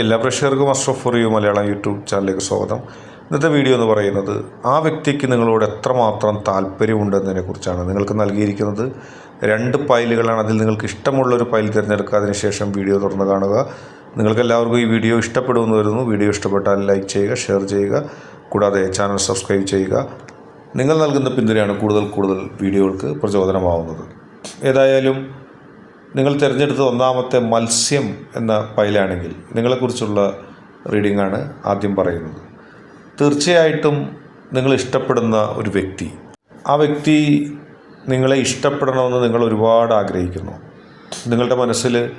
എല്ലാ പ്രേക്ഷകർക്കും Ashraf four Malayalam YouTube ചാനലിലേക്ക് സ്വാഗതം. ഇന്നത്തെ വീഡിയോ എന്ന് പറയുന്നത് ആ വ്യക്തിക്ക് നിങ്ങളോട് എത്രമാത്രം താല്പര്യമുണ്ടെന്നതിനെ കുറിച്ചാണ്. നിങ്ങൾക്ക് നൽകിയിരിക്കുന്നത് രണ്ട് ഫയലുകളാണ് അതിൽ നിങ്ങൾക്ക് ഇഷ്ടമുള്ളൊരു ഫയൽ തിരഞ്ഞെടുക്കുക. അതിനുശേഷം വീഡിയോ തുറന്ന് കാണുക. നിങ്ങൾക്ക് എല്ലാവർക്കും ഈ വീഡിയോ ഇഷ്ടപ്പെടുമെന്ന് വരുന്നു. വീഡിയോ ഇഷ്ടപ്പെട്ടാൽ ലൈക്ക് ചെയ്യുക ഷെയർ ചെയ്യുക. കൂടാതെ ചാനൽ സബ്സ്ക്രൈബ് ചെയ്യുക. നിങ്ങൾ നൽകുന്ന പിന്തുണയാണ് കൂടുതൽ കൂടുതൽ വീഡിയോകൾക്ക് പ്രചോദനമാവുന്നത്. ഏതായാലും നിങ്ങൾ തിരഞ്ഞെടുത്ത ഒന്നാമത്തെ മത്സ്യം എന്ന ഫയലാണെങ്കിൽ നിങ്ങളെക്കുറിച്ചുള്ള റീഡിംഗ് ആണ് ആദ്യം പറയുന്നത്. തീർച്ചയായിട്ടും നിങ്ങൾ ഇഷ്ടപ്പെടുന്ന ഒരു വ്യക്തി. ആ വ്യക്തി നിങ്ങളെ ഇഷ്ടപ്പെടണമെന്ന് നിങ്ങൾ ഒരുപാട് ആഗ്രഹിക്കുന്നു. നിങ്ങളുടെ മനസ്സിൽ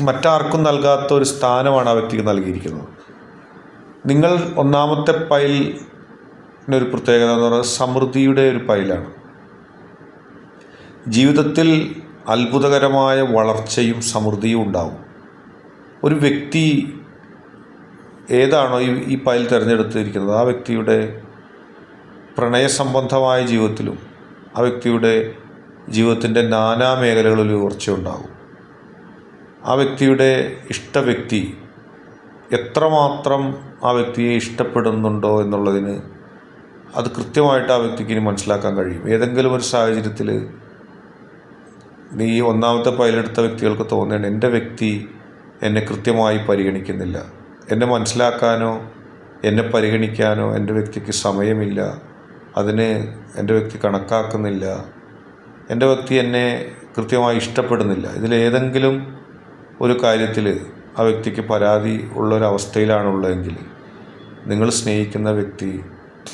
മറ്റാർക്കും നൽകാത്ത ഒരു സ്ഥാനമാണ് ആ വ്യക്തിക്ക് നൽകിയിരിക്കുന്നത്. നിങ്ങൾ ഒന്നാമത്തെ പൈലിനൊരു പ്രത്യേകത എന്ന് പറയുന്നത് സമൃദ്ധിയുടെ ഒരു പൈലാണ് ജീവിതത്തിൽ അത്ഭുതകരമായ വളർച്ചയും സമൃദ്ധിയും ഉണ്ടാവും. ഒരു വ്യക്തി ഏതാണോ ഈ ഈ പായൽ തിരഞ്ഞെടുത്തിരിക്കുന്നത്? ആ വ്യക്തിയുടെ പ്രണയസംബന്ധമായ ജീവിതത്തിലും ആ വ്യക്തിയുടെ ജീവിതത്തിന്റെ നാനാ മേഖലകളിലും ഉയർച്ചയുണ്ടാകും. ആ വ്യക്തിയുടെ ഇഷ്ട വ്യക്തി എത്രമാത്രം ആ വ്യക്തിയെ ഇഷ്ടപ്പെടുന്നുണ്ടോ എന്നുള്ളതിന് അത് കൃത്യമായിട്ട് ആ വ്യക്തിക്ക് ഇനി മനസ്സിലാക്കാൻ കഴിയും. ഏതെങ്കിലും ഒരു സാഹചര്യത്തിൽ നീ ഒന്നാമത്തെ പൈലെടുത്ത വ്യക്തികൾക്ക് തോന്നേണ്ട എന്റെ വ്യക്തി എന്നെ കൃത്യമായി പരിഗണിക്കുന്നില്ല. എന്നെ മനസ്സിലാക്കാനോ എന്നെ പരിഗണിക്കാനോ എന്റെ വ്യക്തിക്ക് സമയമില്ല. അതിന് എന്റെ വ്യക്തി കണക്കാക്കുന്നില്ല. എന്റെ വ്യക്തി എന്നെ കൃത്യമായി ഇഷ്ടപ്പെടുന്നില്ല. ഇതിലേതെങ്കിലും ഒരു കാര്യത്തിൽ ആ വ്യക്തിക്ക് പരാതി ഉള്ളൊരവസ്ഥയിലാണുള്ളതെങ്കിൽ നിങ്ങൾ സ്നേഹിക്കുന്ന വ്യക്തി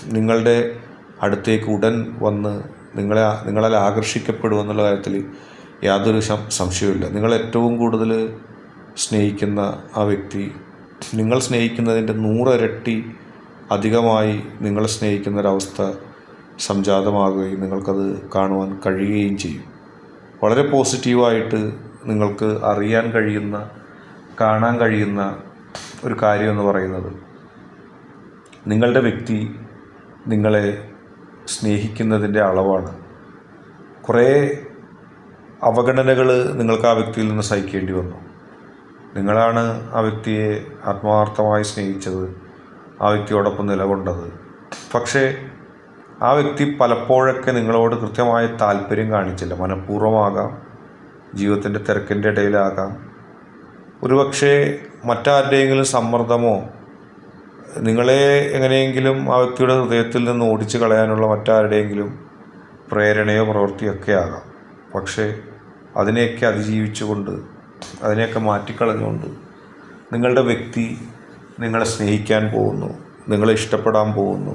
നിങ്ങളുടെ അടുത്തേക്ക് ഉടൻ വന്ന് നിങ്ങളെ നിങ്ങളാൽ ആകർഷിക്കപ്പെടുമെന്നുള്ള കാര്യത്തിൽ യാതൊരു സംശയവുമില്ല. നിങ്ങൾ ഏറ്റവും കൂടുതൽ സ്നേഹിക്കുന്ന ആ വ്യക്തി നിങ്ങൾ സ്നേഹിക്കുന്നതിന്റെ നൂറിരട്ടി അധികമായി നിങ്ങളെ സ്നേഹിക്കുന്ന ഒരവസ്ഥ സംജാതമാകുകയും നിങ്ങൾക്കത് കാണുവാൻ കഴിയുകയും ചെയ്യും. വളരെ പോസിറ്റീവായിട്ട് നിങ്ങൾക്ക് അറിയാൻ കഴിയുന്ന കാണാൻ കഴിയുന്ന ഒരു കാര്യമെന്ന് പറയുന്നത് നിങ്ങളുടെ വ്യക്തി നിങ്ങളെ സ്നേഹിക്കുന്നതിന്റെ അളവാണ്. കുറേ അവഗണനകൾ നിങ്ങൾക്ക് ആ വ്യക്തിയിൽ നിന്ന് സഹിക്കേണ്ടി വന്നു. നിങ്ങളാണ് ആ വ്യക്തിയെ ആത്മാർത്ഥമായി സ്നേഹിച്ചത് ആ വ്യക്തിയോടൊപ്പം നിലകൊണ്ടത്. പക്ഷേ ആ വ്യക്തി പലപ്പോഴൊക്കെ നിങ്ങളോട് കൃത്യമായ താല്പര്യം കാണിച്ചില്ല. മനഃപൂർവമാകാം ജീവിതത്തിന്റെ തിരക്കിന്റെ ഇടയിലാകാം. ഒരുപക്ഷെ മറ്റാരുടെയെങ്കിലും സമ്മർദ്ദമോ നിങ്ങളെ എങ്ങനെയെങ്കിലും ആ വ്യക്തിയുടെ ഹൃദയത്തിൽ നിന്ന് ഓടിച്ചു കളയാനുള്ള മറ്റാരുടെയെങ്കിലും പ്രേരണയോ പ്രവൃത്തിയൊക്കെ ആകാം. പക്ഷേ അതിനെയൊക്കെ അതിജീവിച്ചുകൊണ്ട് അതിനെയൊക്കെ മാറ്റിക്കളഞ്ഞുകൊണ്ട് നിങ്ങളുടെ വ്യക്തി നിങ്ങളെ സ്നേഹിക്കാൻ പോകുന്നു നിങ്ങളെ ഇഷ്ടപ്പെടാൻ പോകുന്നു.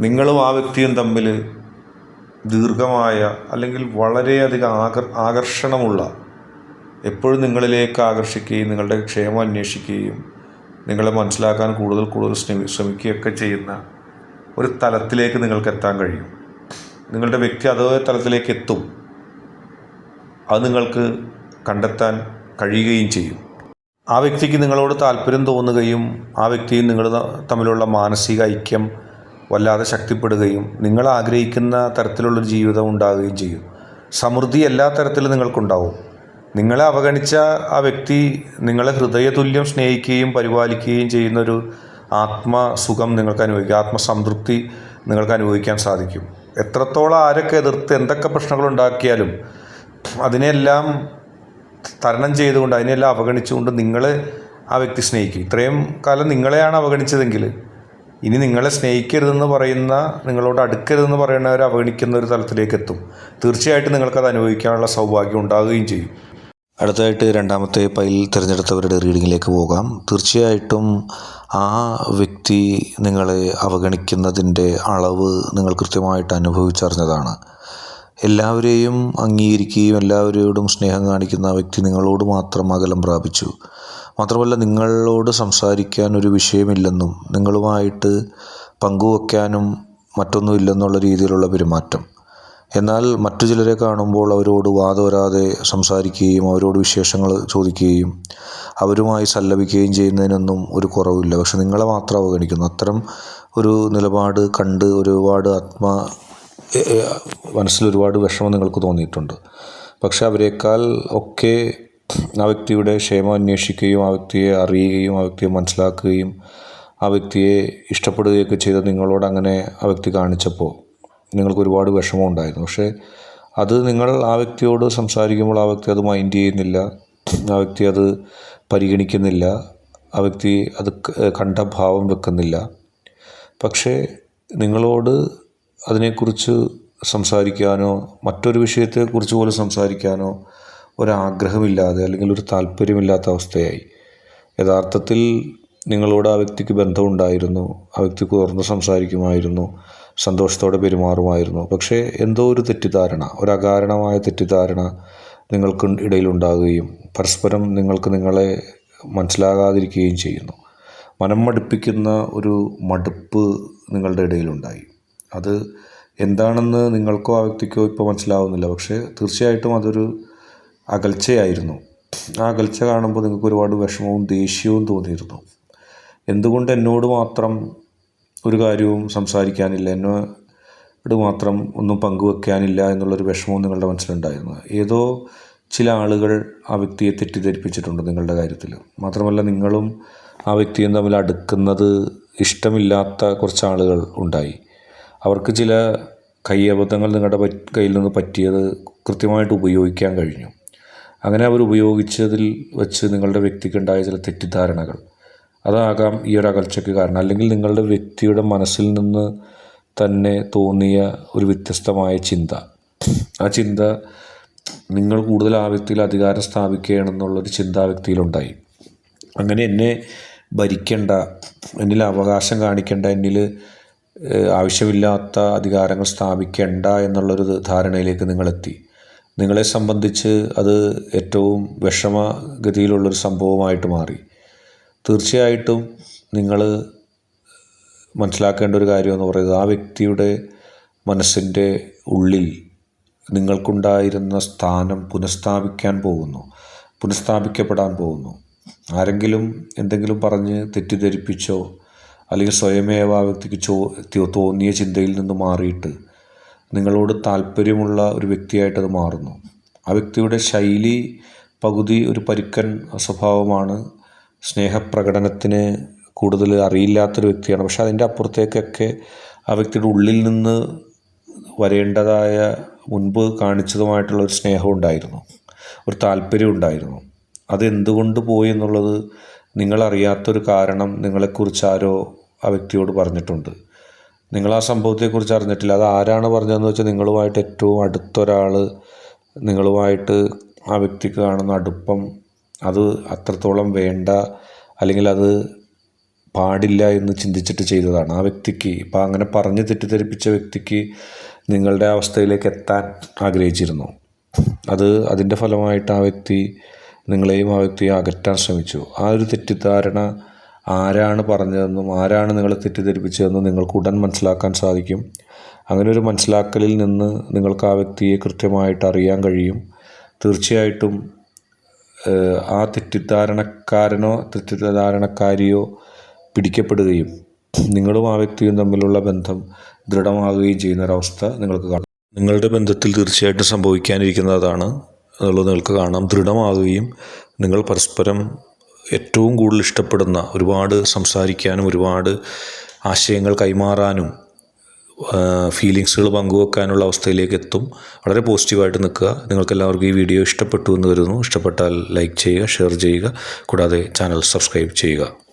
നിങ്ങളും ആ വ്യക്തിയും തമ്മിൽ ദീർഘമായ അല്ലെങ്കിൽ വളരെയധികം ആകർ ആകർഷണമുള്ള എപ്പോഴും നിങ്ങളിലേക്ക് ആകർഷിക്കുകയും നിങ്ങളുടെ ക്ഷേമം അന്വേഷിക്കുകയും നിങ്ങളെ മനസ്സിലാക്കാൻ കൂടുതൽ കൂടുതൽ ശ്രമി ശ്രമിക്കുകയൊക്കെ ചെയ്യുന്ന ഒരു തലത്തിലേക്ക് നിങ്ങൾക്ക് എത്താൻ കഴിയും. നിങ്ങളുടെ വ്യക്തി അതേ തലത്തിലേക്ക് എത്തും. അത് നിങ്ങൾക്ക് കണ്ടെത്താൻ കഴിയുകയും ചെയ്യും. ആ വ്യക്തിക്ക് നിങ്ങളോട് താല്പര്യം തോന്നുകയും ആ വ്യക്തിയും നിങ്ങൾ തമ്മിലുള്ള മാനസിക ഐക്യം വല്ലാതെ ശക്തിപ്പെടുകയും നിങ്ങൾ ആഗ്രഹിക്കുന്ന തരത്തിലുള്ളൊരു ജീവിതം ഉണ്ടാകുകയും ചെയ്യും. സമൃദ്ധി എല്ലാ തരത്തിലും നിങ്ങൾക്കുണ്ടാവും. നിങ്ങളെ അവഗണിച്ച ആ വ്യക്തി നിങ്ങളെ ഹൃദയതുല്യം സ്നേഹിക്കുകയും പരിപാലിക്കുകയും ചെയ്യുന്നൊരു ആത്മസുഖം നിങ്ങൾക്ക് അനുഭവിക്കും. ആത്മസംതൃപ്തി നിങ്ങൾക്ക് അനുഭവിക്കാൻ സാധിക്കും. എത്രത്തോളം ആരൊക്കെ എതിർത്ത് എന്തൊക്കെ പ്രശ്നങ്ങൾ ഉണ്ടാക്കിയാലും അതിനെല്ലാം തരണം ചെയ്തുകൊണ്ട് അതിനെല്ലാം അവഗണിച്ചുകൊണ്ട് നിങ്ങൾ ആ വ്യക്തി സ്നേഹിക്കും. ഇത്രയും കാലം നിങ്ങളെയാണ് അവഗണിച്ചതെങ്കിൽ ഇനി നിങ്ങളെ സ്നേഹിക്കരുതെന്ന് പറയുന്ന നിങ്ങളോട് അടുക്കരുതെന്ന് പറയുന്നവർ അവഗണിക്കുന്ന ഒരു തലത്തിലേക്ക് എത്തും. തീർച്ചയായിട്ടും നിങ്ങൾക്കത് അനുഭവിക്കാനുള്ള സൗഭാഗ്യം ഉണ്ടാകുകയും ചെയ്യും. അടുത്തതായിട്ട് രണ്ടാമത്തെ പൈൽ തിരഞ്ഞെടുത്തവരുടെ റീഡിങ്ങിലേക്ക് പോകാം. തീർച്ചയായിട്ടും ആ വ്യക്തി നിങ്ങളെ അവഗണിക്കുന്നതിന്റെ അളവ് നിങ്ങൾ കൃത്യമായിട്ട് അനുഭവിച്ചറിഞ്ഞതാണ്. എല്ലാവരെയും അംഗീകരിക്കുകയും എല്ലാവരോടും സ്നേഹം കാണിക്കുന്ന വ്യക്തി നിങ്ങളോട് മാത്രം അകലം പ്രാപിച്ചു. മാത്രമല്ല നിങ്ങളോട് സംസാരിക്കാൻ ഒരു വിഷയമില്ലെന്നും നിങ്ങളുമായിട്ട് പങ്കുവെക്കാനും മറ്റൊന്നുമില്ലെന്നുള്ള രീതിയിലുള്ള പെരുമാറ്റം. എന്നാൽ മറ്റു ചിലരെ കാണുമ്പോൾ അവരോട് വാദവരാതെ സംസാരിക്കുകയും അവരോട് വിശേഷങ്ങൾ ചോദിക്കുകയും അവരുമായി സല്ലപിക്കുകയും ചെയ്യുന്നതിനൊന്നും ഒരു കുറവില്ല പക്ഷെ നിങ്ങളെ മാത്രം അവഗണിക്കുന്നു. അത്തരം ഒരു നിലപാട് കണ്ട് ഒരുപാട് ആത്മാ മനസ്സിൽ ഒരുപാട് വിഷമം നിങ്ങൾക്ക് തോന്നിയിട്ടുണ്ട്. പക്ഷെ അവരെക്കാൾ ഒക്കെ ആ വ്യക്തിയുടെ ക്ഷേമം അന്വേഷിക്കുകയും ആ വ്യക്തിയെ അറിയുകയും ആ വ്യക്തിയെ മനസ്സിലാക്കുകയും ആ വ്യക്തിയെ ഇഷ്ടപ്പെടുകയൊക്കെ ചെയ്ത നിങ്ങളോട് അങ്ങനെ ആ വ്യക്തി കാണിച്ചപ്പോൾ നിങ്ങൾക്ക് ഒരുപാട് വിഷമം ഉണ്ടായിരുന്നു. പക്ഷേ അത് നിങ്ങൾ ആ വ്യക്തിയോട് സംസാരിക്കുമ്പോൾ ആ വ്യക്തി അത് മൈൻഡ് ചെയ്യുന്നില്ല. ആ വ്യക്തി അത് പരിഗണിക്കുന്നില്ല. ആ വ്യക്തി അത് കണ്ട ഭാവം വെക്കുന്നില്ല. പക്ഷേ നിങ്ങളോട് അതിനെക്കുറിച്ച് സംസാരിക്കാനോ മറ്റൊരു വിഷയത്തെക്കുറിച്ച് പോലും സംസാരിക്കാനോ ഒരാഗ്രഹമില്ലാതെ അല്ലെങ്കിൽ ഒരു താല്പര്യമില്ലാത്ത അവസ്ഥയായി. യഥാർത്ഥത്തിൽ നിങ്ങളോട് ആ വ്യക്തിക്ക് ബന്ധമുണ്ടായിരുന്നു ആ വ്യക്തി തുറന്ന് സംസാരിക്കുമായിരുന്നു സന്തോഷത്തോടെ പെരുമാറുമായിരുന്നു. പക്ഷേ എന്തോ ഒരു തെറ്റിദ്ധാരണ ഒരു അകാരണമായ തെറ്റിദ്ധാരണ നിങ്ങൾക്ക് ഇടയിലുണ്ടാകുകയും പരസ്പരം നിങ്ങൾക്ക് നിങ്ങളെ മനസ്സിലാകാതിരിക്കുകയും ചെയ്യുന്നു. മനം മടുപ്പിക്കുന്ന ഒരു മടുപ്പ് നിങ്ങളുടെ ഇടയിലുണ്ടായി. അത് എന്താണെന്ന് നിങ്ങൾക്കോ ആ വ്യക്തിക്കോ ഇപ്പോൾ മനസ്സിലാവുന്നില്ല. പക്ഷേ തീർച്ചയായിട്ടും അതൊരു അകൽച്ചയായിരുന്നു. ആ അകൽച്ച കാണുമ്പോൾ നിങ്ങൾക്ക് ഒരുപാട് വിഷമവും ദേഷ്യവും തോന്നിയിരുന്നു. എന്തുകൊണ്ട് എന്നോട് മാത്രം ഒരു കാര്യവും സംസാരിക്കാനില്ല? എന്നോട് മാത്രം ഒന്നും പങ്കുവെക്കാനില്ല എന്നുള്ളൊരു വിഷമവും നിങ്ങളുടെ മനസ്സിലുണ്ടായിരുന്നു. ഏതോ ചില ആളുകൾ ആ വ്യക്തിയെ തെറ്റിദ്ധരിപ്പിച്ചിട്ടുണ്ട് നിങ്ങളുടെ കാര്യത്തിൽ. മാത്രമല്ല നിങ്ങളും ആ വ്യക്തിയും തമ്മിൽ അടുക്കുന്നത് ഇഷ്ടമില്ലാത്ത കുറച്ച് ആളുകൾ ഉണ്ടായി. അവർക്ക് ചില കയ്യബദ്ധങ്ങൾ നിങ്ങളുടെ കയ്യിൽ നിന്ന് പറ്റിയത് കൃത്യമായിട്ട് ഉപയോഗിക്കാൻ കഴിഞ്ഞു. അങ്ങനെ അവർ ഉപയോഗിച്ചതിൽ വെച്ച് നിങ്ങളുടെ വ്യക്തിക്കുണ്ടായ ചില തെറ്റിദ്ധാരണകൾ. അതാകാം ഈ ഒരു അകൽച്ചയ്ക്ക് കാരണം. അല്ലെങ്കിൽ നിങ്ങളുടെ വ്യക്തിയുടെ മനസ്സിൽ നിന്ന് തന്നെ തോന്നിയ ഒരു വ്യത്യസ്തമായ ചിന്ത. ആ ചിന്ത നിങ്ങൾ കൂടുതൽ ആ വ്യക്തിയിൽ അധികാരം സ്ഥാപിക്കുകയാണെന്നുള്ളൊരു ചിന്ത ആ വ്യക്തിയിലുണ്ടായി. അങ്ങനെ എന്നെ ഭരിക്കേണ്ട എന്നിൽ അവകാശം കാണിക്കേണ്ട എന്നിൽ ആവശ്യമില്ലാത്ത അധികാരങ്ങൾ സ്ഥാപിക്കേണ്ട എന്നുള്ളൊരു ധാരണയിലേക്ക് നിങ്ങളെത്തി. നിങ്ങളെ സംബന്ധിച്ച് അത് ഏറ്റവും വിഷമഗതിയിലുള്ളൊരു സംഭവമായിട്ട് മാറി. തീർച്ചയായിട്ടും നിങ്ങൾ മനസ്സിലാക്കേണ്ട ഒരു കാര്യം എന്ന് പറയുന്നത് ആ വ്യക്തിയുടെ മനസ്സിന്റെ ഉള്ളിൽ നിങ്ങൾക്കുണ്ടായിരുന്ന സ്ഥാനം പുനഃസ്ഥാപിക്കാൻ പോകുന്നു പുനഃസ്ഥാപിക്കപ്പെടാൻ പോകുന്നു. ആരെങ്കിലും എന്തെങ്കിലും പറഞ്ഞ് തെറ്റിദ്ധരിപ്പിച്ചോ അല്ലെങ്കിൽ സ്വയമേവ ആ വ്യക്തിക്ക് ചോ തോന്നിയ ചിന്തയിൽ നിന്ന് മാറിയിട്ട് നിങ്ങളോട് താല്പര്യമുള്ള ഒരു വ്യക്തിയായിട്ട് അത് മാറുന്നു. ആ വ്യക്തിയുടെ ശൈലി പകുതി ഒരു പരുക്കൻ സ്വഭാവമാണ്. സ്നേഹപ്രകടനത്തിന് കൂടുതൽ അറിയില്ലാത്തൊരു വ്യക്തിയാണ്. പക്ഷെ അതിന്റെ അപ്പുറത്തേക്കൊക്കെ ആ വ്യക്തിയുടെ ഉള്ളിൽ നിന്ന് വരേണ്ടതായ മുൻപ് കാണിച്ചതുമായിട്ടുള്ള ഒരു സ്നേഹമുണ്ടായിരുന്നു ഒരു താല്പര്യം ഉണ്ടായിരുന്നു. അതെന്തുകൊണ്ട് പോയി എന്നുള്ളത് നിങ്ങളറിയാത്തൊരു കാരണം നിങ്ങളെക്കുറിച്ച് ആരോ ആ വ്യക്തിയോട് പറഞ്ഞിട്ടുണ്ട്. നിങ്ങൾ ആ സംഭവത്തെക്കുറിച്ച് അറിഞ്ഞിട്ടില്ല. അത് ആരാണ് പറഞ്ഞതെന്ന് വെച്ചാൽ നിങ്ങളുമായിട്ട് ഏറ്റവും അടുത്തൊരാൾ നിങ്ങളുമായിട്ട് ആ വ്യക്തിക്ക് കാണുന്ന അടുപ്പം അത് അത്രത്തോളം വേണ്ട അല്ലെങ്കിൽ അത് പാടില്ല എന്ന് ചിന്തിച്ചിട്ട് ചെയ്തതാണ്. ആ വ്യക്തിക്ക് ഇപ്പം അങ്ങനെ പറഞ്ഞ് തെറ്റിദ്ധരിപ്പിച്ച വ്യക്തിക്ക് നിങ്ങളുടെ അവസ്ഥയിലേക്ക് എത്താൻ ആഗ്രഹിച്ചിരുന്നു. അത് അതിന്റെ ഫലമായിട്ട് ആ വ്യക്തി നിങ്ങളെയും ആ വ്യക്തിയെ അകറ്റാൻ ശ്രമിച്ചു. ആ ഒരു തെറ്റിദ്ധാരണ ആരാണ് പറഞ്ഞതെന്നും ആരാണ് നിങ്ങളെ തെറ്റിദ്ധരിപ്പിച്ചതെന്നും നിങ്ങൾക്ക് ഉടൻ മനസ്സിലാക്കാൻ സാധിക്കും. അങ്ങനെ ഒരു മനസ്സിലാക്കലിൽ നിന്ന് നിങ്ങൾക്ക് ആ വ്യക്തിയെ കൃത്യമായിട്ട് അറിയാൻ കഴിയും. തീർച്ചയായിട്ടും ആ തെറ്റിദ്ധാരണക്കാരനോ തെറ്റിദ്ധാരണക്കാരിയോ പിടിക്കപ്പെടുകയും നിങ്ങളും ആ വ്യക്തിയും തമ്മിലുള്ള ബന്ധം ദൃഢമാകുകയും ചെയ്യുന്നൊരവസ്ഥ നിങ്ങൾക്ക് കാണാം. നിങ്ങളുടെ ബന്ധത്തിൽ തീർച്ചയായിട്ടും സംഭവിക്കാനിരിക്കുന്നതാണ്. എന്നുള്ളത് നിങ്ങൾക്ക് കാണാം ദൃഢമാകുകയും നിങ്ങൾ പരസ്പരം ഏറ്റവും കൂടുതൽ ഇഷ്ടപ്പെടുന്ന ഒരുപാട് സംസാരിക്കാനും ഒരുപാട് ആശയങ്ങൾ കൈമാറാനും ഫീലിങ്സുകൾ പങ്കുവെക്കാനുള്ള അവസ്ഥയിലേക്ക് എത്തും. വളരെ പോസിറ്റീവായിട്ട് നിൽക്കുക. നിങ്ങൾക്കെല്ലാവർക്കും ഈ വീഡിയോ ഇഷ്ടപ്പെട്ടു എന്ന് കരുതുന്നു. ഇഷ്ടപ്പെട്ടാൽ ലൈക്ക് ചെയ്യുക ഷെയർ ചെയ്യുക. കൂടാതെ ചാനൽ സബ്സ്ക്രൈബ് ചെയ്യുക.